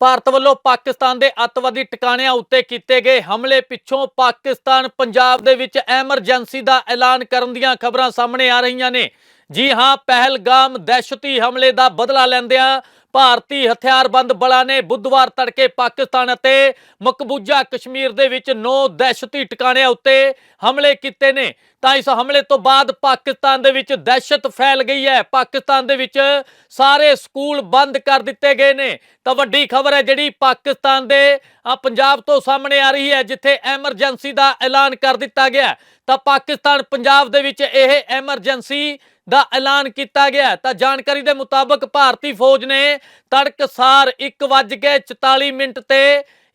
ਭਾਰਤ ਵੱਲੋਂ ਪਾਕਿਸਤਾਨ ਦੇ ਅੱਤਵਾਦੀ ਟਿਕਾਣਿਆਂ ਉੱਤੇ ਕੀਤੇ ਗਏ ਹਮਲੇ ਪਿੱਛੋਂ ਪਾਕਿਸਤਾਨ ਪੰਜਾਬ ਦੇ ਵਿੱਚ ਐਮਰਜੈਂਸੀ ਦਾ ਐਲਾਨ ਕਰਨ ਦੀਆਂ ਖਬਰਾਂ ਸਾਹਮਣੇ ਆ ਰਹੀਆਂ ਨੇ। ਜੀ ਹਾਂ, ਪਹਿਲਗਾਮ ਦਹਿਸ਼ਤੀ ਹਮਲੇ ਦਾ ਬਦਲਾ ਲੈਂਦਿਆਂ ਭਾਰਤੀ ਹਥਿਆਰਬੰਦ ਬਲਾਂ ਨੇ ਬੁੱਧਵਾਰ ਤੜਕੇ ਪਾਕਿਸਤਾਨ ਅਤੇ ਮਕਬੂਜ਼ਾ ਕਸ਼ਮੀਰ ਦੇ ਵਿੱਚ 9 ਦਹਿਸ਼ਤੀ ਟਿਕਾਣਿਆਂ ਉੱਤੇ ਹਮਲੇ ਕੀਤੇ ਨੇ। ਤਾਂ ਇਸ ਹਮਲੇ ਤੋਂ ਬਾਅਦ ਪਾਕਿਸਤਾਨ ਦੇ ਵਿੱਚ ਦਹਿਸ਼ਤ ਫੈਲ ਗਈ ਹੈ। ਪਾਕਿਸਤਾਨ ਦੇ ਵਿੱਚ ਸਾਰੇ ਸਕੂਲ ਬੰਦ ਕਰ ਦਿੱਤੇ ਗਏ ਨੇ। ਤਾਂ ਵੱਡੀ ਖਬਰ ਹੈ ਜਿਹੜੀ ਪਾਕਿਸਤਾਨ ਦੇ ਪੰਜਾਬ ਤੋਂ ਸਾਹਮਣੇ ਆ ਰਹੀ ਹੈ, ਜਿੱਥੇ ਐਮਰਜੈਂਸੀ ਦਾ ਐਲਾਨ ਕਰ ਦਿੱਤਾ ਗਿਆ। ਤਾਂ ਪਾਕਿਸਤਾਨ ਪੰਜਾਬ ਦੇ ਵਿੱਚ ਇਹ ਐਮਰਜੈਂਸੀ ਦਾ ਐਲਾਨ ਕੀਤਾ ਗਿਆ ਤਾਂ ਜਾਣਕਾਰੀ ਦੇ ਮੁਤਾਬਕ ਭਾਰਤੀ ਫੌਜ ਨੇ ਤੜਕਸਾਰ 1:44 ਮਿੰਟ ਤੇ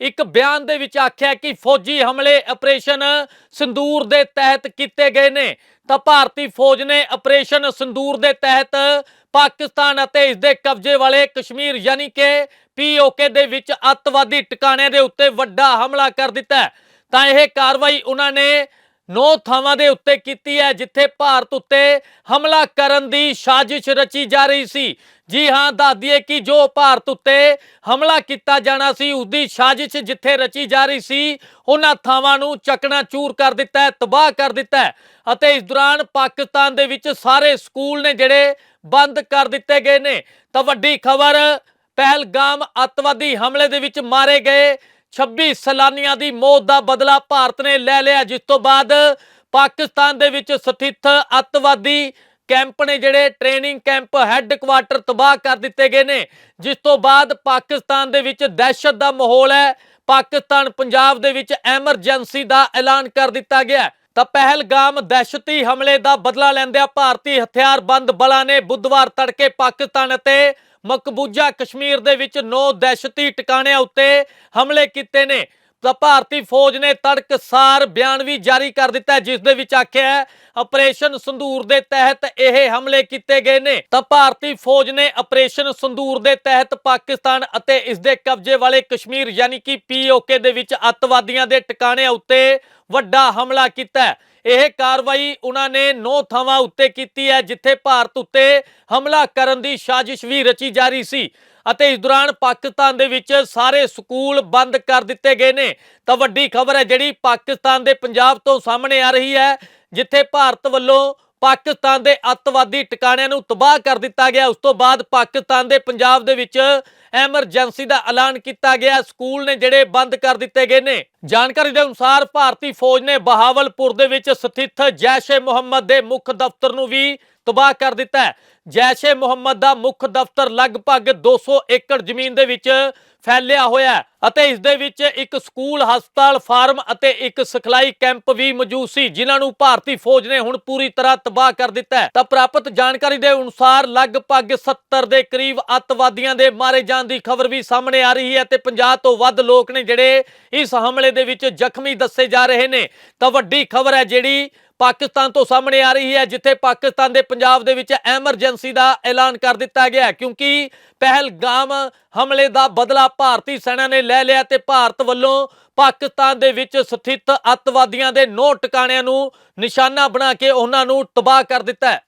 ਇੱਕ ਬਿਆਨ ਦੇ ਵਿੱਚ ਆਖਿਆ ਕਿ ਫੌਜੀ ਹਮਲੇ ਆਪਰੇਸ਼ਨ ਸਿੰਦੂਰ ਦੇ ਤਹਿਤ ਕੀਤੇ ਗਏ ਨੇ। ਤਾਂ ਭਾਰਤੀ ਫੌਜ ਨੇ ਆਪਰੇਸ਼ਨ ਸਿੰਦੂਰ ਦੇ ਤਹਿਤ ਪਾਕਿਸਤਾਨ ਅਤੇ ਇਸ ਦੇ ਕਬਜ਼ੇ ਵਾਲੇ ਕਸ਼ਮੀਰ ਯਾਨੀ ਕਿ ਪੀਓਕੇ ਦੇ ਵਿੱਚ ਅੱਤਵਾਦੀ ਟਿਕਾਣਿਆਂ ਦੇ ਉੱਤੇ ਵੱਡਾ ਹਮਲਾ ਕਰ ਦਿੱਤਾ ਤਾਂ ਇਹ ਕਾਰਵਾਈ ਉਹਨਾਂ ਨੇ ਨੌ ਥਾਵਾਂ ਦੇ ਉੱਤੇ ਕੀਤੀ ਹੈ, ਜਿੱਥੇ ਭਾਰਤ ਉੱਤੇ ਹਮਲਾ ਕਰਨ ਦੀ ਸਾਜ਼ਿਸ਼ ਰਚੀ ਜਾ ਰਹੀ ਸੀ। ਜੀ ਹਾਂ, ਦੱਸ ਦਈਏ ਕਿ ਜੋ ਭਾਰਤ ਉੱਤੇ ਹਮਲਾ ਕੀਤਾ ਜਾਣਾ ਸੀ ਉਸ ਦੀ ਸਾਜ਼ਿਸ਼ ਜਿੱਥੇ ਰਚੀ ਜਾ ਰਹੀ ਸੀ, ਉਹਨਾਂ ਥਾਵਾਂ ਨੂੰ ਚੱਕਣਾ ਚੂਰ ਕਰ ਦਿੱਤਾ ਹੈ, ਤਬਾਹ ਕਰ ਦਿੱਤਾ ਹੈ ਅਤੇ ਇਸ ਦੌਰਾਨ ਪਾਕਿਸਤਾਨ ਦੇ ਵਿੱਚ ਸਾਰੇ ਸਕੂਲ ਨੇ ਜਿਹੜੇ ਬੰਦ ਕਰ ਦਿੱਤੇ ਗਏ ਨੇ। ਤਾਂ ਵੱਡੀ ਖਬਰ, ਪਹਿਲਗਾਮ ਅੱਤਵਾਦੀ ਹਮਲੇ ਦੇ ਵਿੱਚ ਮਾਰੇ ਗਏ 26 ਸੈਲਾਨੀਆਂ ਦੀ ਮੌਤ ਦਾ ਬਦਲਾ ਭਾਰਤ ਨੇ ਲੈ ਲਿਆ, ਜਿਸ ਤੋਂ ਬਾਅਦ ਪਾਕਿਸਤਾਨ ਦੇ ਵਿੱਚ ਸਥਿਤ ਅੱਤਵਾਦੀ ਕੈਂਪ ਨੇ ਜਿਹੜੇ ਟ੍ਰੇਨਿੰਗ ਕੈਂਪ ਹੈੱਡਕੁਆਟਰ ਤਬਾਹ ਕਰ ਦਿੱਤੇ ਗਏ ਨੇ, ਜਿਸ ਤੋਂ ਬਾਅਦ ਪਾਕਿਸਤਾਨ ਦੇ ਵਿੱਚ ਦਹਿਸ਼ਤ ਦਾ ਮਾਹੌਲ ਹੈ। ਪਾਕਿਸਤਾਨ ਪੰਜਾਬ ਦੇ ਵਿੱਚ ਐਮਰਜੈਂਸੀ ਦਾ ਐਲਾਨ ਕਰ ਦਿੱਤਾ ਗਿਆ। ਤਾਂ ਪਹਿਲਗਾਮ ਦਹਿਸ਼ਤੀ ਹਮਲੇ ਦਾ ਬਦਲਾ ਲੈਂਦਿਆਂ ਭਾਰਤੀ ਹਥਿਆਰਬੰਦ ਬਲਾਂ ਨੇ ਬੁੱਧਵਾਰ ਤੜਕੇ ਪਾਕਿਸਤਾਨ ਅਤੇ ਮਕਬੂਜ਼ਾ ਕਸ਼ਮੀਰ ਦੇ ਵਿੱਚ 9 ਦਹਿਸ਼ਤੀ ਟਿਕਾਣਿਆਂ ਉੱਤੇ ਹਮਲੇ ਕੀਤੇ ਨੇ। ਤਾਂ ਭਾਰਤੀ ਫੌਜ ਨੇ ਤੜਕਸਾਰ ਬਿਆਨ ਵੀ ਜਾਰੀ ਕਰ ਦਿੱਤਾ ਹੈ, ਜਿਸ ਦੇ ਵਿੱਚ ਆਖਿਆ ਹੈ ਆਪਰੇਸ਼ਨ ਸੰਦੂਰ ਦੇ ਤਹਿਤ ਇਹ ਹਮਲੇ ਕੀਤੇ ਗਏ ਨੇ। ਤਾਂ ਭਾਰਤੀ ਫੌਜ ਨੇ ਆਪਰੇਸ਼ਨ ਸੰਦੂਰ ਦੇ ਤਹਿਤ ਪਾਕਿਸਤਾਨ ਅਤੇ ਇਸ ਦੇ ਕਬਜ਼ੇ ਵਾਲੇ ਕਸ਼ਮੀਰ ਯਾਨੀ ਕਿ ਪੀਓਕੇ ਦੇ ਵਿੱਚ ਅੱਤਵਾਦੀਆਂ ਦੇ ਟਿਕਾਣਿਆਂ ਉੱਤੇ ਵੱਡਾ ਹਮਲਾ ਕੀਤਾ ਹੈ। ਇਹ ਕਾਰਵਾਈ ਉਹਨਾਂ ਨੇ ਨੌ ਥਾਵਾਂ ਉੱਤੇ ਕੀਤੀ ਹੈ, ਜਿੱਥੇ ਭਾਰਤ ਉੱਤੇ ਹਮਲਾ ਕਰਨ ਦੀ ਸਾਜ਼ਿਸ਼ ਵੀ ਰਚੀ ਜਾ ਰਹੀ ਸੀ ਅਤੇ ਇਸ ਦੌਰਾਨ ਪਾਕਿਸਤਾਨ ਦੇ ਵਿੱਚ ਸਾਰੇ ਸਕੂਲ ਬੰਦ ਕਰ ਦਿੱਤੇ ਗਏ ਨੇ। ਤਾਂ ਵੱਡੀ ਖਬਰ ਹੈ ਜਿਹੜੀ ਪਾਕਿਸਤਾਨ ਦੇ ਪੰਜਾਬ ਤੋਂ ਸਾਹਮਣੇ ਆ ਰਹੀ ਹੈ, ਜਿੱਥੇ ਭਾਰਤ ਵੱਲੋਂ ਪਾਕਿਸਤਾਨ ਦੇ ਅੱਤਵਾਦੀ ਟਿਕਾਣਿਆਂ ਨੂੰ ਤਬਾਹ ਕਰ ਦਿੱਤਾ ਗਿਆ। ਉਸ ਤੋਂ ਬਾਅਦ ਪਾਕਿਸਤਾਨ ਦੇ ਪੰਜਾਬ ਦੇ ਵਿੱਚ ਐਮਰਜੈਂਸੀ ਦਾ ਐਲਾਨ ਕੀਤਾ ਗਿਆ। ਸਕੂਲ ਨੇ ਜਿਹੜੇ ਬੰਦ ਕਰ ਦਿੱਤੇ ਗਏ ਨੇ। ਜਾਣਕਾਰੀ ਦੇ ਅਨੁਸਾਰ ਭਾਰਤੀ ਫੌਜ ਨੇ ਬਹਾਵਲਪੁਰ ਦੇ ਵਿੱਚ ਸਥਿਤ ਜੈਸ਼ ਏ ਮੁਹੰਮਦ ਦੇ ਮੁੱਖ ਦਫ਼ਤਰ ਨੂੰ ਵੀ ਤਬਾਹ ਕਰ ਦਿੱਤਾ ਹੈ। ਜੈਸ਼ ਮੁਹੰਮਦ ਦਾ ਮੁੱਖ ਦਫ਼ਤਰ ਲਗਭਗ 200 ਏਕੜ ਜ਼ਮੀਨ ਦੇ ਵਿੱਚ ਫੈਲਿਆ ਹੋਇਆ ਹੈ ਅਤੇ ਇਸ ਦੇ ਵਿੱਚ ਇੱਕ ਸਕੂਲ, ਹਸਪਤਾਲ, ਫਾਰਮ ਅਤੇ ਇੱਕ ਸਿਖਲਾਈ ਕੈਂਪ ਵੀ ਮੌਜੂਦ ਸੀ, ਜਿਨ੍ਹਾਂ ਨੂੰ ਭਾਰਤੀ ਫੌਜ ਨੇ ਹੁਣ ਪੂਰੀ ਤਰ੍ਹਾਂ ਤਬਾਹ ਕਰ ਦਿੱਤਾ ਹੈ। ਤਾਂ ਪ੍ਰਾਪਤ ਜਾਣਕਾਰੀ ਦੇ ਅਨੁਸਾਰ ਲਗਭਗ 70 ਦੇ ਕਰੀਬ ਅੱਤਵਾਦੀਆਂ ਦੇ ਮਾਰੇ ਜਾਣ ਦੀ ਖਬਰ ਵੀ ਸਾਹਮਣੇ ਆ ਰਹੀ ਹੈ ਤੇ 50 ਤੋਂ ਵੱਧ ਲੋਕ ਨੇ ਜਿਹੜੇ ਇਸ ਹਮਲੇ ਦੇ ਵਿੱਚ ਜ਼ਖਮੀ ਦੱਸੇ ਜਾ ਰਹੇ ਨੇ। ਤਾਂ ਵੱਡੀ ਖਬਰ ਹੈ ਜਿਹੜੀ ਪਾਕਿਸਤਾਨ ਤੋਂ ਸਾਹਮਣੇ ਆ ਰਹੀ ਹੈ, ਜਿੱਥੇ ਪਾਕਿਸਤਾਨ ਦੇ ਪੰਜਾਬ ਦੇ ਵਿੱਚ ਐਮਰਜੈਂਸੀ ਦਾ ਐਲਾਨ ਕਰ ਦਿੱਤਾ ਗਿਆ ਕਿਉਂਕਿ ਪਹਿਲਗਾਮ ਹਮਲੇ ਦਾ ਬਦਲਾ ਭਾਰਤੀ ਸੈਨਾ ਨੇ ਲੈ ਲਿਆ ਤੇ ਭਾਰਤ ਵੱਲੋਂ ਪਾਕਿਸਤਾਨ ਦੇ ਵਿੱਚ ਸਥਿਤ ਅੱਤਵਾਦੀਆਂ ਦੇ ਨੌ ਟਿਕਾਣਿਆਂ ਨੂੰ ਨਿਸ਼ਾਨਾ ਬਣਾ ਕੇ ਉਹਨਾਂ ਨੂੰ ਤਬਾਹ ਕਰ ਦਿੱਤਾ